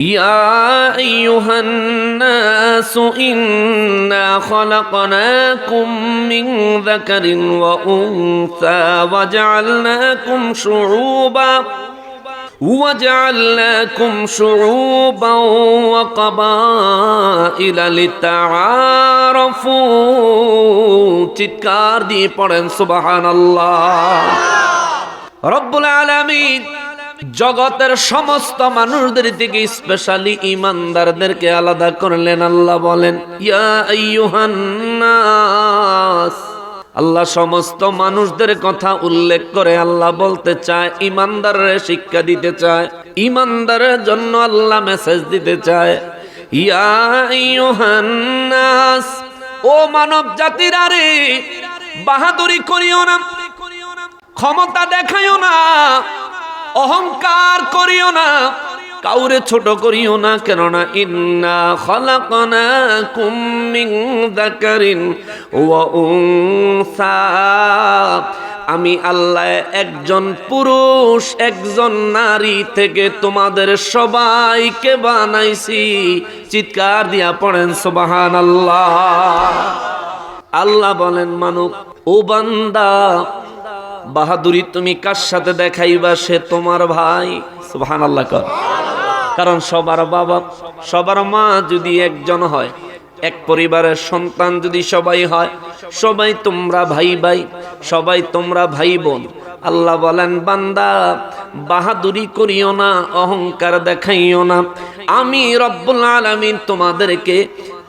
يا أيها الناس إنا خلقناكم من ذكر وأنثى وجعلناكم شعوبا وجعلناكم شعوبا وقبائل لتعارفوا تتكار دي پڑھن سبحان الله رب العالمين জগতের সমস্ত মানুষদের থেকে স্পেশালি ইমানদারদেরকে আলাদা করলেন, আল্লাহ বলেন আল্লাহ সমস্ত মানুষদের কথা উল্লেখ করে আল্লাহ বলতে চায়, ইমানদারের শিক্ষা দিতে চায়, ইমানদারের জন্য আল্লাহ মেসেজ দিতে চায়। ইয়া নাস, ও মানব জাতিরা রে, বাহাদুরি করিও না, ক্ষমতা দেখাইও না অহংকার করিও না, কাউরে ছোট করিও না, কেননা ইন্না খলাকনাকুম মিন যাকারিন ওয়া উনসা। আমি আল্লাহ একজন পুরুষ, একজন নারী থেকে তোমাদের সবাইকে বানাইছি। চিৎকার দিয়া পড়েন সুবাহান আল্লাহ আল্লাহ বলেন, মানুক, ও বান্দা বাহাদুরি তুমি কার সাথে দেখাইবা সে তোমার ভাই? সুবহান আল্লাহ কর। কারণ সবার বাবা, সবার মা যদি একজন হয়, এক পরিবারের সন্তান যদি সবাই হয়, সবাই তোমরা ভাই ভাই, সবাই তোমরা ভাই বোন। আল্লাহ বলেন, বান্দা, বাহাদুরি করিও না, অহংকার দেখাইও না। আমি রব্বুল আলামিন তোমাদেরকে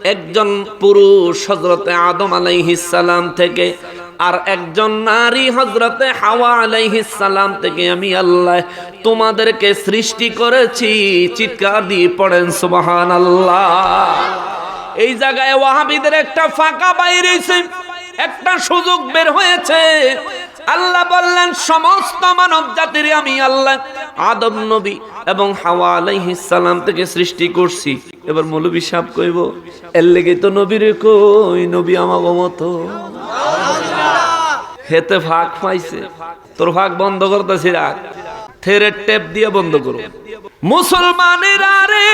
একজন পুরুষ হজরতে আদম আলাইহিস সালাম থেকে আর একজন নারী হজরতে হাওয়া সালাম থেকে আমি আল্লাহ তোমাদেরকে সৃষ্টি করেছি। চিৎকার দিয়ে পড়েন সুবাহান আল্লাহ এই জায়গায় ওয়াহাবিদের একটা ফাঁকা বাইরেছে একটা সুযোগ বের হয়েছে। আল্লাহ বললেন, সমস্ত মানব জাতির আমি আল্লাহ আদম নবী এবং হাওয়া আলাইহিস সালাম থেকে সৃষ্টি করছি। এবার মৌলবী সাহেব কইব, এর লেগে তো নবীর কই, নবী আমাগো মতো। হেতে ফাঁক পাইছে। তোর ভাগ বন্ধ করতেছি রাখ থেরের টেপ দিয়ে বন্ধ করো। মুসলমানের আরে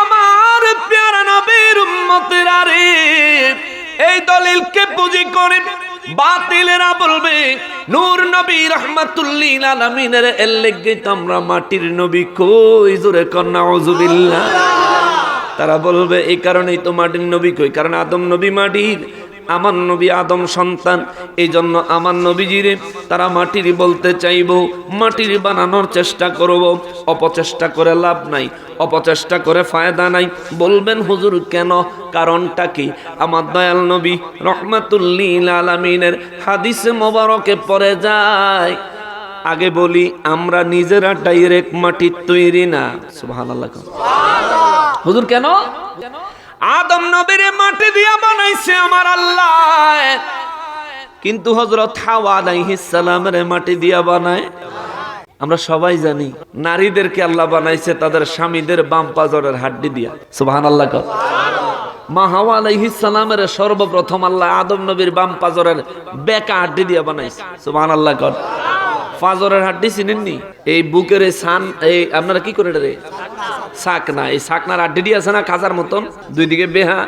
আমার প্যারা নবীর উম্মতের আরে এই দলিলকে পুঁজি করে বাতিলেরা বলবে, নূর নবী রহমাতুল্লিল আলামিনের এর লেগে তো মাটির নবী কই? জোরে কন্যা ওজুবিল্লাহ তারা বলবে, এই কারণেই তো মাটির নবী কই? কারণ আদম নবী মাটির। আমার নবী আদম সন্তান এই জন্য আমার নবীজিরে তারা মাটির বলতে চাইব মাটির বানানোর চেষ্টা করব। অপচেষ্টা করে লাভ নাই অপচেষ্টা করে ফায়দা নাই। বলবেন হুজুর কেন? কারণটা কি? আমার দয়াল নবী রহমাতুল্লিল আলামিনের হাদিসে মোবারকে পড়ে যায়। আগে বলি আমরা নিজেরা ডাইরেক্ট মাটির তৈরি না। সুবহানাল্লাহ। হুজুর কেন? আদম নবীরে মাটি দিয়া বানাইছে আমার আল্লাহ। কিন্তু হজরত হাওয়া আলাইহিস সালামের মাটি দিয়া বানায়। আমরা সবাই জানি, নারীদেরকে আল্লাহ বানাইছে তাদের স্বামীদের বাম পাজরের হাড্ডি দিয়া। সুবহানাল্লাহ কর। মা হাওয়া আলাইহিস সালামের সর্বপ্রথম আল্লাহ আদম নবীর বাম পাজরের বেকা হাড্ডি দিয়া বানাইছে। সুবহানাল্লাহ কর। পাজরের হাড্ডি চিনেননি? এই বুকের সান, এই আপনারা কি করে রে? সাকনা, এই সাকনার আড্ডি আছে না খাজার মতন? দুই দিকে বেহা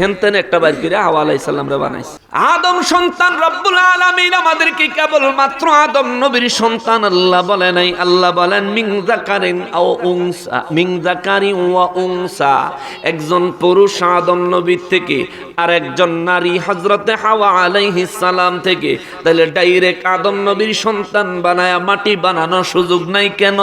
হেনতেন একটা বাইর করে হাওয়া আলাইসাল্লাম রে বানাইছে। আদম সন্তান রব্বুল আলামিন আমাদেরকে কেবল মাত্র আদম নবীর সন্তান আল্লাহ বলে নাই। আল্লাহ বলেন, মিং জাকারিন আও উনসা, মিং জাকারি ওয়া উনসা। একজন পুরুষ আদম নবীর থেকে আর একজন নারী হজরতে হাওয়া আলাইহিস সালাম থেকে। তাহলে ডাইরেক্ট আদম নবীর সন্তান বানায় মাটি বানানোর সুযোগ নাই কেন?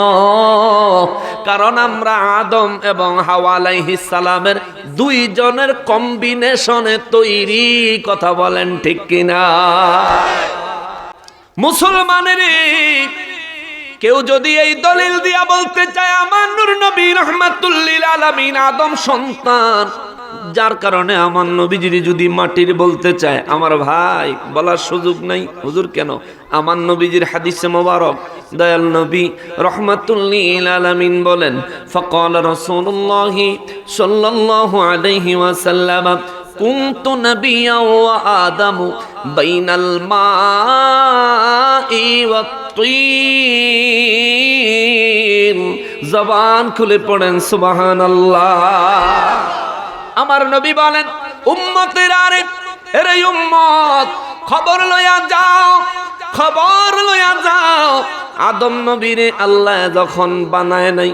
কারণ আমরা আদম এবং হাওয়া আলাইহিস সালামের দুইজনের কম্বিনেশনে তৈরি, কথা বলেন ঠিক কিনা? মুসলমানের কেউ যদি এই দলিল দিয়া বলতে চায়, আমার নূর নবী রহমাতুল্লিল আলামিন আদম সন্তান যার কারণে আমার নবীজির যদি মাটির বলতে চায়, আমার ভাই বলার সুযোগ নাই। হুজুর কেন? আমার নবীজির হাদিসে মোবারক। দয়াল নবী রহমাতুল্লিল আলামিন বলেন, ফকল রসুল্লাহ সাল্লাল্লাহু আলাইহি ওয়াসাল্লাম কুমতু নবিয়া ওয়া আদামু বাইনাল মাই ওয়া তিন জবান খুলে পড়েন, সুবহানাল্লাহ। আমার নবী বলেন, উম্মতের আরে এরে উম্মত, খবর লইয়া যাও, খবর লইয়া যাও। আদম নবীরে আল্লাহ যখন বানায় নাই,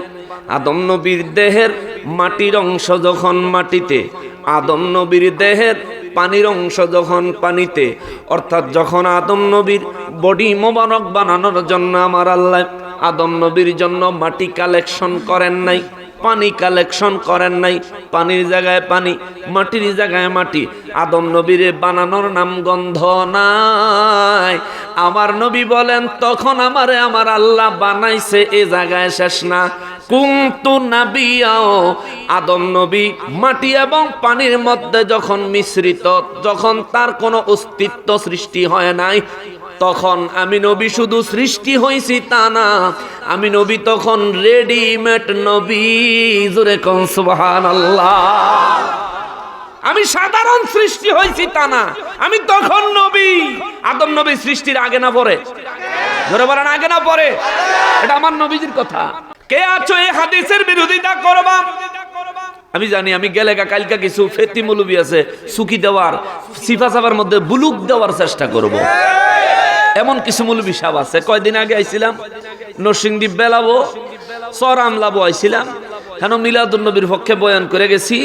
আদম নবীর দেহের মাটির অংশ যখন মাটিতে, আদম নবীর দেহের পানির অংশ যখন পানিতে, অর্থাৎ যখন আদম নবীর বডি মোবারক বানানোর জন্য আমার আল্লাহ আদম নবীর জন্য মাটি কালেকশন করেন নাই পানি কালেকশন করেন নাই, পানির জায়গায় পানি, মাটির জায়গায় মাটি। আদম নবীরে বানানোর নাম গন্ধ নাই। আমার নবী বলেন, তখন আমারে আমার আল্লাহ বানাইছে, এ জায়গায় শেষ না। কুন্তু নাবিয়াও। আদম নবী মাটি এবং পানির মধ্যে যখন মিশ্রিত, যখন তার কোনো অস্তিত্ব সৃষ্টি হয় নাই তখন আমি নবী শুধু সৃষ্টি হয়েছি তা না। আমি নবী তখন রেডিমেড নবী। জোরে কন সুবহানাল্লাহ। আমি সাধারণ সৃষ্টি হয়েছি তা না। আমি তখন নবী। আদম নবী সৃষ্টির আগে না পরে? ধরে বলেন, আগে না পরে? এটা আমার নবীজির কথা। কে আছো এই হাদিসের বিরোধিতা করবা? আমি জানি, আমি গেলে কালকা কিছু ফেতি মুলুবি আছে সুকি দেওয়ার, সিফা সাফার মধ্যে বুলুক দেওয়ার চেষ্টা করব। এমন কিছু মুলুবি সাহ আছে। কয়দিন আগে আইছিলাম নরসিংদী বেলাবো সর আমলাবো আইছিলাম। কেন মিলাদুল নবীর পক্ষে বয়ান করে গেছি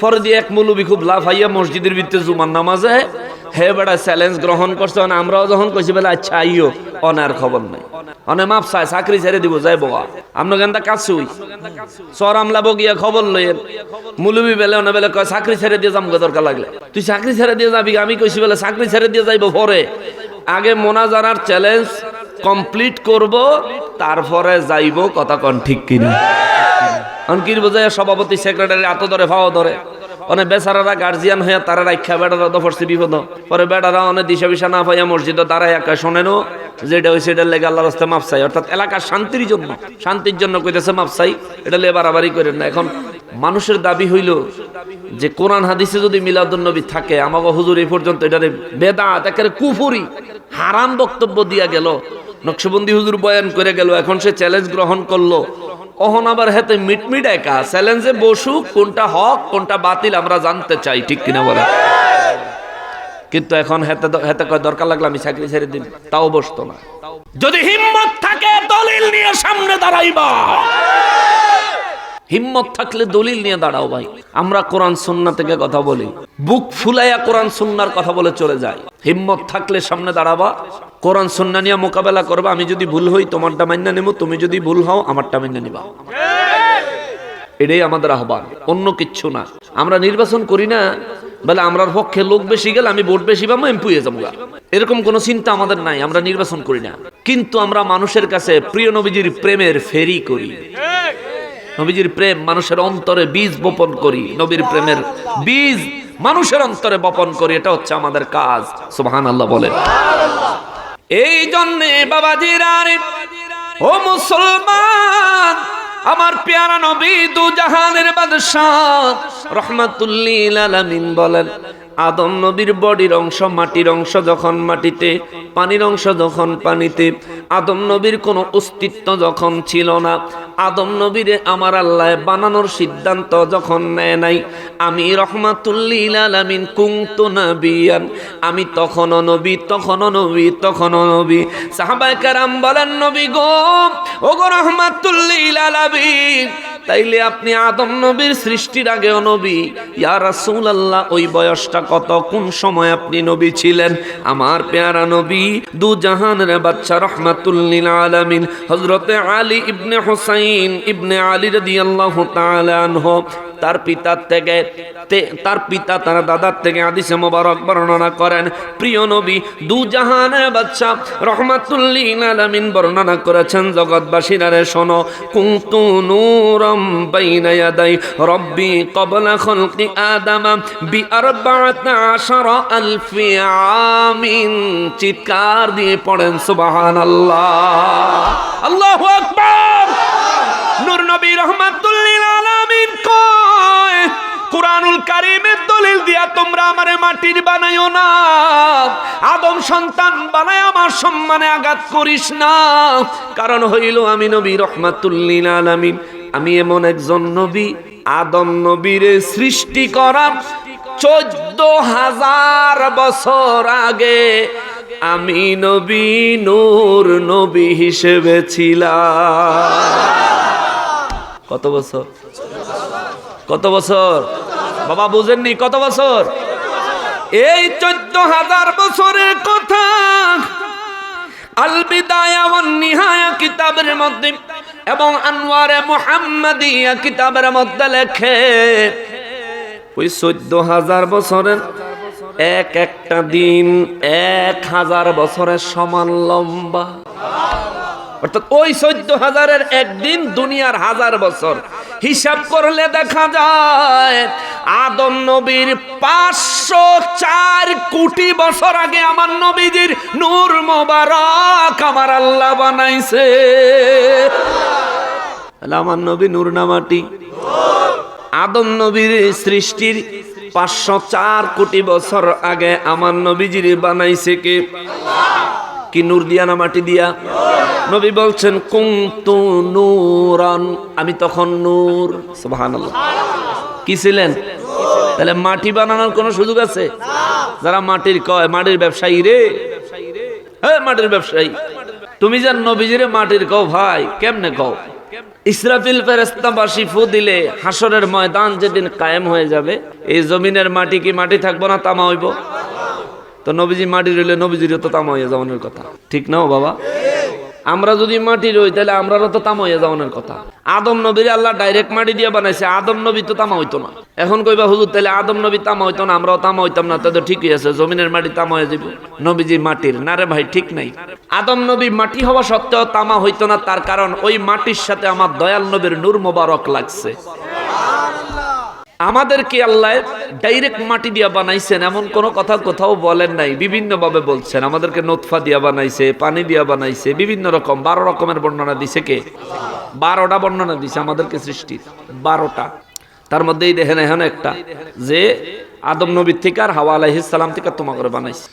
পরে দিয়ে এক মুলুবি খুব লাভ হাইয়া মসজিদের ভিতরে জুমার নামাজে, হে বেড়া চ্যালেঞ্জ গ্রহণ করছে আমরাও যখন কইছি, বেলা আচ্ছা আইও, অনার খবর নাই। অনে মাপ চাই চাকরি ছেড়ে দিব, যাই বাবা আমরা কেন কাছুই সর আমলাবো গিয়া খবর লইয়েন মুলুবি বেলে, অনে বেলে, কয়, চাকরি ছেড়ে দিয়ে যাম দরকার লাগলে। তুই চাকরি ছেড়ে দিয়ে যাবি আমি কইছি, বেলে, চাকরি ছেড়ে দিয়ে যাইব পরে। আগে মোনাজারার চ্যালেঞ্জ কমপ্লিট করব, তারপরে যাইব, কথা কন ঠিক কিনা? অনকির বোঝায় সভাপতি সেক্রেটারি আত ধরে, ফাও ধরে। অনেক বেচারারা গার্জিয়ান হইয়া তারা রাখা বেড়ারা তো বিপদ। পরে বেড়ারা অনেক দিশা বিশা না পাইয়া মসজিদ দাঁড়ায় একা শোনেনো যেটা হয়েছে এটা লেগে আল্লাহ রাস্তায় মাপ চাই। অর্থাৎ এলাকার শান্তির জন্য শান্তির জন্য কইতেছে মাপসাই এটা লে বাড়াবাড়ি করেন না। এখন মানুষের দাবি হইল যে কোরআন হাদিসে যদি মিলাদুন নবী থাকে আমাকে হুজুর এই পর্যন্ত এটারে বেদাত, একেবারে কুফুরি। হারাম বক্তব্য দিয়া গেল। নকশবন্দি হুজুর বয়ান করে গেল, এখন সে চ্যালেঞ্জ গ্রহণ করল। অহন আবার হেতে মিটমিট একা চ্যালেঞ্জে বসুক, কোনটা হক, কোনটা বাতিল আমরা জানতে চাই, ঠিক কিনা বলে। কিন্তু এখন হেতে হেতে কয়, দরকার লাগলে আমি চাকরি ছেড়ে দিন তাও বসতো না। যদি হিম্মত থাকে, দলিল নিয়ে সামনে দাঁড়াইবা। হিম্মত থাকলে দলিল নিয়ে দাঁড়াও ভাই। আমরা কোরআন সুন্না থেকে কথা বলি। বুক ফুলাইয়া কোরআন সুন্নার কথা বলে চলে যায়। হিম্মত থাকলে সামনে দাঁড়াবা। কোরআন সুন্না নিয়ে মোকাবেলা করবা। আমি যদি ভুল হই, তোমারটা মান্য নেব তুমি যদি ভুল হও, আমারটা মান্য নিবা। এটাই আমাদের আহ্বান। অন্য কিচ্ছু না। আমরা নির্বাচন করি না। বলে আমরার পক্ষে লোক বেশি গেলে আমি ভোট বেশি পাবো, এমপি হয়ে যাব এরকম কোনো চিন্তা আমাদের নাই। আমরা নির্বাচন করি না। কিন্তু আমরা মানুষের কাছে প্রিয় নবীজির প্রেমের ফেরি করি। নবীজির প্রেম মানুষের অন্তরে বীজ বপন করি নবীর প্রেমের বীজ মানুষের অন্তরে বপন করি এটা হচ্ছে আমাদের কাজ। সুবহান আল্লাহ বলে এই জন্যে বাবাজিরা রে, ও মুসলমান আমার পেয়ারা নবী দু জাহানের বাদশাহ রহমাতুল্লিল আলামিন বলেন আদম নবীর বডির অংশ, মাটির অংশ যখন মাটিতে, পানির অংশ যখন পানিতে, আদম নবীর কোনো অস্তিত্ব যখন ছিল না। আদম নবীরে আমার আল্লাহ বানানোর সিদ্ধান্ত যখন নেয় নাই, আমি রহমাতুল্লিল আলামিন কুংতু নাবিয়ান, আমি তখনও নবী তখনও নবী তখনও নবী। সাহাবায়ে কেরাম বলেন, নবী গো ও গো রহমাতুল্লিল আলামিন তাইলে আপনি আদম নবীর সৃষ্টির আগেও নবী। ইয়া রাসূলুল্লাহ, ওই বয়সটা কত? কোন সময় আপনি নবী ছিলেন? আমার পেয়ারা নবী, দু জাহানের বাচ্চা রহমাতুল্লিল আলামিন। হযরতে আলী ইবনে হোসাইন, ইবনে আলী রাদিয়াল্লাহু তাআলা আনহু। তার পিতার থেকে তার পিতা তার দাদার থেকে আদিসে মোবারক বর্ণনা করেন। প্রিয় নবী, দু জাহানের বাচ্চা রহমাতুল্লিল আলামিন বর্ণনা করেছেন রে শোনো, কুনতু নূরাম রব্বি ক্বাবলা খালকি আদামা বি আরবাআত আশারা আলফি আমিন। চিৎকার দিয়ে পড়েন, সুবহানাল্লাহ। আল্লাহু আকবার। নূর নবী কুরআনুল কারিমের দলিল দিয়া তোমরা আমারে মাটির বানাইও না। আদম সন্তান, বানায় আমার সম্মানে আঘাত করিস না। কারণ হইল আমি নবী রহমাতুল্লিল আলামিন। আমি এমন একজন নবী, আদম নবীরে সৃষ্টি করা চোদ্দ হাজার বছর আগে আমি নবী, নূর নবী হিসেবে ছিলাম। কত বছর? কত বছর? বাবা বুঝেননি, কত বছর? এই চোদ্দ হাজার বছরের কথা। কিতাবের মধ্যে এবং কিতাবের মধ্যে লেখে চোদ্দ হাজার বছরের এক একটা দিন এক হাজার বছরের সমান লম্বা। অর্থাৎ ওই চোদ্দ হাজারের একদিন দুনিয়ার হাজার বছর। হিসাব করলে দেখা যায় আদম নবীর পাঁচশো চার কোটি বছর আগে আমার নবীজির নূর মোবারক আমার আল্লাহ বানাইছে। আমার নবী নূর না মাটি? আদম নবীর সৃষ্টির পাঁচশো চার কোটি বছর আগে আমার নবীজির বানাইছে কে? কি নূর দিয়া না মাটি দিয়া? নবী বলছেন, কুন্তু নূরান। আমি তখন নূর। সুবহানাল্লাহ। কি ছিলেন? তাহলে মাটি বানানোর কোনো সুযোগ আছে? যারা মাটির কয়, মাটির ব্যবসায়ী রে। হ্যাঁ মাটির ব্যবসায়ী, তুমি যান নবীজিরে মাটির কও ভাই, কেমনে কও? ইসরাফিল ফেরেস্তাবাসী ফু দিলে হাসরের ময়দান যেদিন কায়েম হয়ে যাবে, এই জমিনের মাটি কি মাটি থাকব না তামা হইব? তো নবীজি মাটি রইলে নবীজির তো তামা হইয়া যাওয়ানোর কথা। ঠিক নাও বাবা? আমরা যদি মাটি রই তাহলে আমরারও তো তামা হইয়া যাওয়ানোর কথা। আদম নবীর আল্লাহ ডাইরেক্ট মাটি দিয়ে বানাইছে, আদম নবী তো তামা হইতো না। এখন কইবা, হুজুর, তাহলে আদম নবী তামা হইতো না, আমরাও তামা হইতাম না তাদের ঠিকই আছে, জমিনের মাটি তামা হয়ে যাবে নবীজি মাটির, না রে ভাই, ঠিক নাই। আদম নবী মাটি হওয়া সত্ত্বেও তামা হইতো না, তার কারণ ওই মাটির সাথে আমার দয়াল নবীর নূর মোবারক লাগছে। আমাদেরকে আল্লাহ ডাইরেক্ট মাটি দিয়া বানাইছেন, এমন কোনো কথা কোথাও বলেন নাই। বিভিন্ন ভাবে বলছেন, আমাদেরকে নোৎফা দিয়া বানাইছে, পানি দিয়া বানাইছে, বিভিন্ন রকম, বারো রকমের বর্ণনা দিছে কে? বারোটা বর্ণনা দিছে আমাদেরকে সৃষ্টির, বারোটা। তার মধ্যেই দেখেন এখন একটা, যে আদম নবীর থেকে আর হাওয়া আলাইহিস সালাম থেকে তোমাকে বানাইছে।